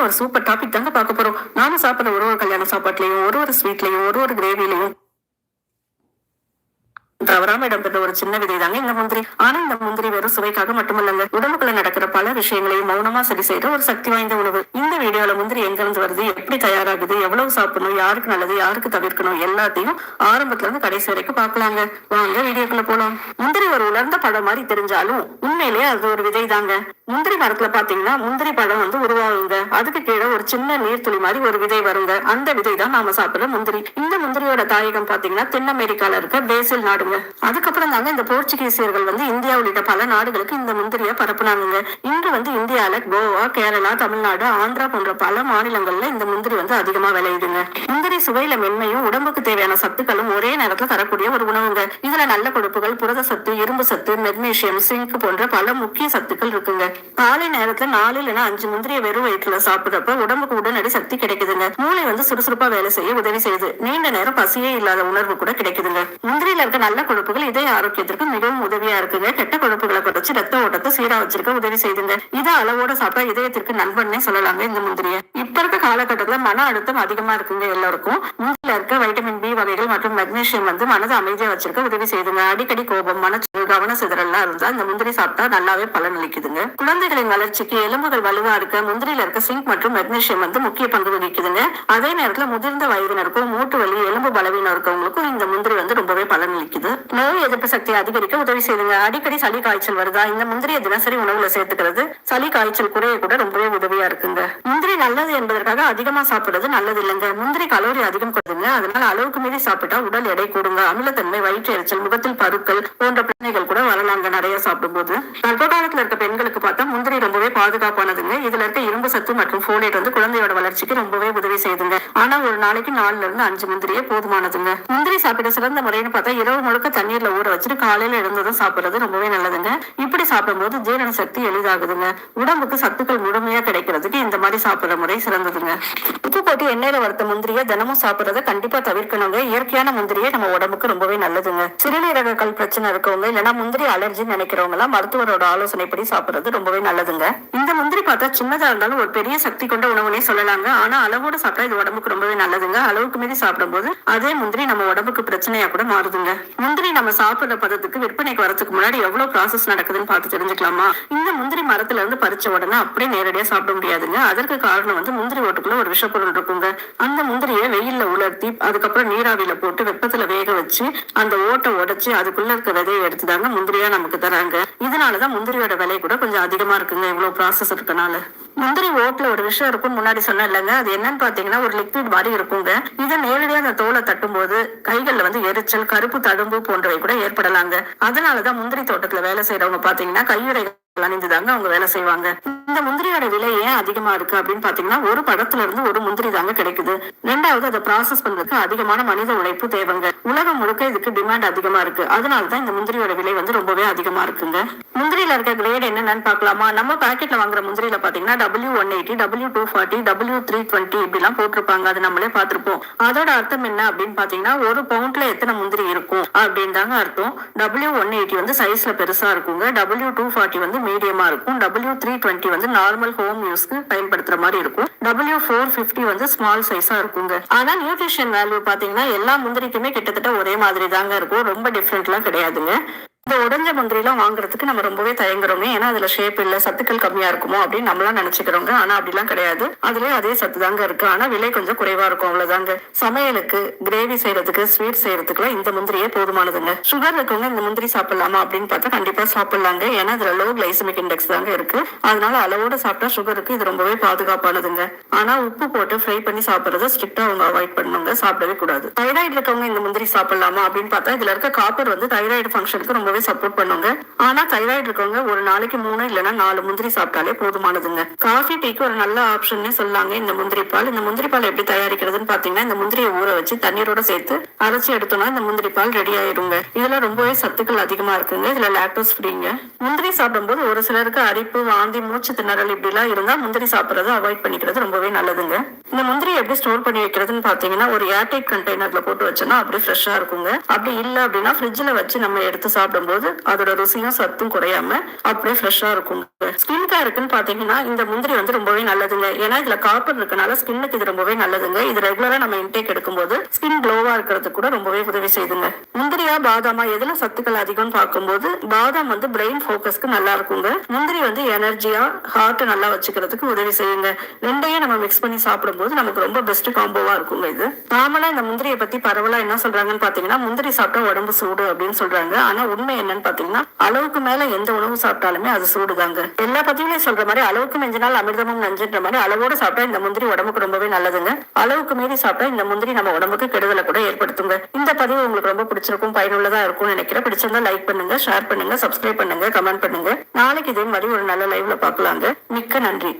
ஒரு super topic தாங்க பார்க்க போறோம். நானும் சாப்பிட்ற ஒரு ஒரு கல்யாண சாப்பாட்லயும் ஒரு ஒரு ஸ்வீட்லயும் ஒரு ஒரு கிரேவிலையும் தவறாம இடம்பெற்ற ஒரு சின்ன விதை தாங்க இந்த முந்திரி. ஆனா இந்த முந்திரி வெறும் சுவைக்காக மட்டுமல்லங்க. உடம்புக்குள்ள நடக்கிற பல விஷயங்களையும் மௌனமா சரி செய்யற ஒரு சக்தி வாய்ந்த உணவு. இந்த வீடியோல முந்திரி எங்க இருந்து வருது? எப்படி தயாராகுது? எவ்வளவு சாப்பிடணும்? யாருக்கு நல்லது? யாருக்கு தவிர்க்கணும்? எல்லாத்தையும் ஆரம்பத்துல இருந்து கடைசி வரைக்கும் பாக்கலாங்க வாங்க வீடியோக்குள்ள போலாம். முந்திரி ஒரு உலர்ந்த பழம் மாதிரி தெரிஞ்சாலும் உண்மையிலேயே அது ஒரு விதை தாங்க. முந்திரி மரத்துல பாத்தீங்கன்னா முந்திரி பழம் வந்து உருவாகுங்க. அதுக்கு கீழே ஒரு சின்ன நீர்த்துளி மாதிரி ஒரு விதை வருங்க. அந்த விதை தான் நாம சாப்பிடுற முந்திரி. இந்த முந்திரியோட தாயகம் பாத்தீங்கன்னா தென் அமெரிக்கால இருக்க பேசில் நாடுங்க. அதுக்கப்புறம் தாங்க இந்த போர்ச்சுகீசியர்கள் வந்து இந்தியா உள்ளிட்ட பல நாடுகளுக்கு இந்த முந்திரியை பரப்புனாங்க இன்று வந்து இந்தியால கோவா கேரளா தமிழ்நாடு ஆந்திரா போன்ற பல மாநிலங்கள்ல இந்த முந்திரி வந்து அதிகமா விளையுதுங்க. முந்திரி சுவையில மென்மையும் உடம்புக்கு தேவையான சத்துக்களும் ஒரே நேரத்துல தரக்கூடிய ஒரு உணவுங்க. இதுல நல்ல கொழுப்புகள் புரத சத்து இரும்பு சத்து மெக்னீசியம் சிங்க் போன்ற பல முக்கிய சத்துக்கள் இருக்குங்க. காலை நேரத்துல நாலு இல்லைன்னா அஞ்சு முந்திரியை வெறும் வயிற்றுல சாப்பிடுறப்ப உடம்புக்கு உடனடி சக்தி கிடைக்குதுங்க. மூளை வந்து சுறுசுறுப்பா வேலை செய்ய உதவி செய்யுது. நீண்ட நேரம் பசியே இல்லாத உணர்வு கூட கிடைக்குதுங்க. முந்திரியில இருக்க நல்ல கொழுப்புகள் இதய ஆரோக்கியத்திற்கு மிகவும் உதவியா இருக்குங்க. கெட்ட கொழுப்புகளை குறைச்சு ரத்த ஓட்டத்தை சீரா வச்சிருக்க உதவி செய்துங்க. இதை அளவோட சாப்பிட்டா இதயத்திற்கு நண்பன்னே சொல்லலாங்க இந்த முந்திரியை. இப்ப இருக்க காலகட்டத்துல மன அழுத்தம் அதிகமா இருக்குங்க எல்லாருக்கும். முந்திரில இருக்க வைட்டமின் பி வகைகள் மற்றும் மெக்னீசியம் வந்து மனதை அமைதியா வச்சிருக்க உதவி செய்துங்க. அடிக்கடி கோபம் மனச்சோர்வு கவன சிதறல்லாம் இருந்தா இந்த முந்திரி சாப்பிட்டா நல்லாவே பலன் அளிக்குதுங்க குழந்தைகளின் வளர்ச்சிக்கு எலும்புகள் வலுவா இருக்க முந்திரியில இருக்க சிங்க் மற்றும் மெக்னீசியம் வந்து முக்கிய பங்கு வகிக்குதுங்க. அதே நேரத்துல முதிர்ந்த வயதினருக்கும் மூட்டு வலி எலும்பு பலவீனம் இருக்கவங்களுக்கும் இந்த முந்திரி வந்து ரொம்பவே பலன் அளிக்குது நோய் எதிர்ப்பு சக்தியை அதிகரிக்க உதவி செய்யுங்க அடிக்கடி சளி காய்ச்சல் வருதா? இந்த முந்திரியை தினசரி உணவுல சேர்த்துக்கிறது. சளி காய்ச்சல் குறைய கூட ரொம்பவே உதவியா இருக்குங்க. முந்திரி நல்லது என்பதற்காக அதிகமா சாப்பிடுறது நல்லது இல்லைங்க. முந்திரி கலோரி அதிகம் கொடுங்க. அதனால அளவுக்கு மீறி சாப்பிட்டா உடல் எடை கூடுங்க. அமிலத்தன்மை வயிற்று எரிச்சல் முகத்தில் பருக்கள் போன்ற பிரச்சனைகள் கூட வரலாங்க நிறைய சாப்பிடும்போது கர்ப்ப காலத்துல இருக்க பெண்களுக்கு பார்த்தா முந்திரி ரொம்பவே பாதுகாப்பானதுங்க. இதுல இருக்க இரும்பு சத்து மற்றும் போலேட் வந்து குழந்தையோட வளர்ச்சிக்கு ரொம்பவே உதவி செய்யுதுங்க. ஆனா ஒரு நாளைக்கு நாலுல இருந்து அஞ்சு முந்திரியே போதுமானதுங்க. முந்திரி சாப்பிட சிறந்த முறைன்னு பார்த்தா இரவு முழுக்க தண்ணீர்ல ஊற வச்சுட்டு காலையில எழுந்ததும் சாப்பிடுறது ரொம்பவே நல்லதுங்க. இப்படி சாப்பிடும்போது ஜீரண சக்தி எளிதாகுதுங்க. உடம்புக்கு சத்துக்கள் முழுமையா கிடைக்கிறதுக்கு இந்த மாதிரி சாப்பிடுற முறை சிறந்ததுங்க. உப்பு போட்டு எண்ணெயில வறுத்த முந்திரியை தினமும் சாப்பிடுறத கண்டிப்பா தவிர்க்கணுங்க. இயற்கையான முந்திரியை நம்ம உடம்புக்கு ரொம்பவே நல்லதுங்க. சிறுநீரக கல் பிரச்சனை இருக்கவங்க இல்லைன்னா முந்திரி அலர்ஜின்னு நினைக்கிறவங்க எல்லாம் மருத்துவரோட ஆலோசனைப்படி சாப்பிடுறது ரொம்பவே நல்லதுங்க. இந்த முந்திரி பார்த்தா சின்னதா இருந்தாலும் ஒரு பெரிய சக்தி கொண்ட உணவுனே சொல்லலாங்க. ஆனா அளவோட சாப்பிட்டா இது உடம்புக்கு ரொம்பவே நல்லதுங்க. அளவுக்கு மீறி சாப்பிடும்போது அதே முந்திரி நம்ம உடம்புக்கு பிரச்சனையா கூட மாறுதுங்க. முந்திரி நம்ம சாப்பிடுற பதத்துக்கு விற்பனைக்கு வரதுக்கு முன்னாடி எவ்வளவு ப்ராசஸ் நடக்குதுன்னு பார்த்து தெரிஞ்சுக்கலாமா? இந்த முந்திரி மரத்துல இருந்து பறிச்ச உடனே அப்படியே நேரடியா சாப்பிட முடியாதுங்க. அதற்கு காரணம் வந்து முந்திரி ஓட்டுக்குள்ள ஒரு விஷப்பொருள் இருக்குங்க அந்த முந்திரியை வெயில்ல உலர்த்தி அதுக்கப்புறம் நீராவியில போட்டு வெப்பத்துல வேக வச்சு அந்த ஓட்டை உடைச்சு அதுக்குள்ள இருக்க விதையை எடுத்துதாங்க முந்திரியா நமக்கு தராங்க. இதனாலதான் முந்திரியோட விலை கூட கொஞ்சம் அதிகமா இருக்குங்க இவ்வளவு ப்ராசஸ் இருக்கனால. முந்திரி ஓட்டுல ஒரு விஷயம் இருக்கும் முன்னாடி சொன்னேன் இல்லைங்க. அது என்னன்னு பாத்தீங்கன்னா ஒரு லிக்விட் மாதிரி இருக்குங்க. இதை நேரடியா அந்த தோலை தட்டும் போது கைகள்ல வந்து எரிச்சல் கருப்பு தடும்பு போன்றவை கூட ஏற்படலாங்க. அதனாலதான் முந்திரி தோட்டத்துல வேலை செய்யறவங்க பாத்தீங்கன்னா கையுறை விளைஞ்சுதாங்க அவங்க வேலை செய்வாங்க. இந்த முந்திரியோட விலை ஏன் அதிகமா இருக்கு அப்படின்னு பாத்தீங்கன்னா ஒரு படத்துல இருந்து ஒரு முந்திரி தாங்க கிடைக்குது. ரெண்டாவது அதை ப்ராசஸ் பண்றதுக்கு அதிகமான மனித உழைப்பு தேவைங்க. உலகம் முழுக்க இதுக்கு டிமாண்ட் அதிகமா இருக்கு. அதனாலதான் இந்த முந்திரியோட விலை வந்து ரொம்பவே அதிகமா இருக்குங்க. முந்திரியில இருக்க கிரேட் என்னென்னு பாக்கலாமா நம்ம பாக்கெட்ல வாங்குற முந்திரியில பாத்தீங்கன்னா W one eighty W two forty W three twenty இப்படிலாம் போட்டிருப்பாங்க. அது நம்மளே பார்த்திருப்போம். அதோட அர்த்தம் என்ன அப்படின்னு பாத்தீங்கன்னா ஒரு பவுண்ட்ல எத்தனை முந்திரி இருக்கும் அப்படின்னு தாங்க அர்த்தம். டபிள்யூ ஒன் எயிட்டி வந்து சைஸ்ல பெருசா இருக்குங்க. டபிள்யூ டூ ஃபார்ட்டி வந்து மீடியமாக இருக்கும். டபிள்யூ த்ரீ டுவெண்ட்டி வந்து நார்மல் ஹோம் யூஸ்க்கு பயன்படுத்துற மாதிரி இருக்கும். டபிள்யூ ஃபோர் ஃபிஃப்டி வந்து ஸ்மால் சைஸாக இருக்குங்க. ஆனால் நியூட்ரிஷன் வேல்யூ பார்த்தீங்கன்னா எல்லா முந்திரிக்குமே கிட்டத்தட்ட ஒரே மாதிரி தாங்க இருக்கும். ரொம்ப டிஃப்ரெண்ட்லாம் கிடையாதுங்க. இந்த உடஞ்ச முந்திரிலாம் வாங்குறதுக்கு நம்ம ரொம்பவே தயங்குறோங்க ஏன்னா அதுல ஷேப் இல்ல சத்துக்கள் கம்மியா இருக்குமோ அப்படின்னு நம்மளாம் நினைச்சுக்கிறோங்க. ஆனா அப்படிலாம் கிடையாது. அதுலயே அதே சத்து தாங்க இருக்கு. ஆனா விலை கொஞ்சம் குறைவா இருக்கும் அவ்வளவுதாங்க. சமையலுக்கு கிரேவி செய்யறதுக்கு ஸ்வீட் செய்யறதுக்குலாம் இந்த முந்திரியே போதுமானதுங்க. சுகர் இருக்கவங்க இந்த முந்திரி சாப்பிடலாமா அப்படின்னு பார்த்தா கண்டிப்பா சாப்பிடலாங்க. ஏன்னா அதுல லோ கிளைசமிக் இண்டெக்ஸ் தாங்க இருக்கு. அதனால அளவோட சாப்பிட்டா சுகருக்கு இது ரொம்பவே பாதுகாப்பானதுங்க. ஆனா உப்பு போட்டு ஃப்ரை பண்ணி சாப்பிடுறத ஸ்ட்ரிக்டா அவங்க அவாய்ட் பண்ணுங்க சாப்பிடவே கூடாது. தைராய்டு இருக்கவங்க இந்த முந்திரி சாப்பிடலாமா அப்படின்னு பார்த்தா இதுல இருக்க காப்பர் வந்து தைராய்டு ஃபங்க்ஷனுக்கு ரொம்பவே சப்போர்ட் பண்ணுங்க. ஆனா தைராய்டு இருக்கவங்க ஒரு நாளைக்கு மூணு இல்லைன்னா நாலு முந்திரி சாப்பிட்டாலே போதுமானதுங்க. காஃபி டீக்கு ஒரு நல்ல ஆப்ஷன்னே சொல்லாங்க. இந்த முந்திரி பால். இந்த முந்திரி பால் எப்படி தயாரிக்கிறதுன்னு பாத்தீங்கன்னா இந்த முந்திரியை ஊற வச்சு தண்ணீரோட சேர்த்து அரைச்சி எடுத்தோம்னா இந்த முந்திரி பால் ரெடி ஆயிருங்க. இதுல ரொம்பவே சத்துக்கள் அதிகமா இருக்குங்க. இதுல லாக்டோஸ் ஃப்ரீங்க முந்திரி சாப்பிடும்போது ஒரு சிலருக்கு அரிப்பு வாந்தி மூச்சு திணறல் இப்படி எல்லாம் இருந்தா முந்திரி சாப்பிடுறத அவாய்ட் பண்ணிக்கிறது ரொம்பவே நல்லதுங்க. இந்த முந்திரி எப்படி ஸ்டோர் பண்ணி வைக்கிறதுன்னு பாத்தீங்கன்னா ஒரு ஏர்டைட் கண்டெய்னர்ல போட்டு வச்சோம்னா அப்படியே ஃப்ரெஷ்ஷா இருக்குங்க. அப்படி இல்ல அப்படின்னா ஃப்ரிட்ஜ்ல வச்சு நம்ம எடுத்து சாப்பிட சாப்பிடும் சாப்பிடும்போது அதோட ருசியும் சத்தும் குறையாம அப்படியே ஃப்ரெஷ்ஷா இருக்கும். ஸ்கின் கேருக்குன்னு பாத்தீங்கன்னா இந்த முந்திரி வந்து ரொம்பவே நல்லதுங்க. ஏன்னா இதுல காப்பர் இருக்கனால ஸ்கின்னுக்கு இது ரொம்பவே நல்லதுங்க. இது ரெகுலரா நம்ம இன்டேக் எடுக்கும்போது ஸ்கின் க்ளோவா இருக்கிறதுக்கு கூட ரொம்பவே உதவி செய்யுதுங்க. முந்திரியா பாதாமா எதுல சத்துக்கள் அதிகம்னு பார்க்கும்போது பாதாம் வந்து பிரெயின் ஃபோக்கஸ்க்கு நல்லா இருக்குங்க. முந்திரி வந்து எனர்ஜியா ஹார்ட் நல்லா வச்சுக்கிறதுக்கு உதவி செய்யுங்க. ரெண்டையும் நம்ம மிக்ஸ் பண்ணி சாப்பிடும்போது நமக்கு ரொம்ப பெஸ்ட் காம்போவா இருக்குங்க இது. நாமளா இந்த முந்திரியை பத்தி பரவலா என்ன சொல்றாங்கன்னு பாத்தீங்கன்னா முந்திரி சாப்பிட்டா உடம்பு சூடு அப்படின்னு சொல்றாங்க. ஆனா உண்மை என்னன்னு பாத்தீங்கன்னா அளவுக்கு மேல எந்த உணவு சாப்பிட்டாலுமே அது சூடுதாங்க. எல்லா பதிவுலையும் சொல்ற மாதிரி அளவுக்கு மிஞ்சினால் அமிர்தமும் நஞ்சுன்ற மாதிரி அளவோட சாப்பிட்டா இந்த முந்திரி உடம்புக்கு ரொம்பவே நல்லதுங்க. அளவுக்கு மீறி சாப்பிட்டா இந்த முந்திரி நம்ம உடம்புக்கு கெடுதலை கூட ஏற்படுத்துங்க. இந்த பதிவு உங்களுக்கு ரொம்ப பிடிச்சிருக்கும் பயனுள்ளதா இருக்கும்னு நினைக்கிறேன். பிடிச்சிருந்தா லைக் பண்ணுங்க ஷேர் பண்ணுங்க சப்ஸ்கிரைப் பண்ணுங்க கமெண்ட் பண்ணுங்க. நாளைக்கு இதே மாதிரி ஒரு நல்ல லைவ்ல பாக்கலாங்க மிக்க நன்றி.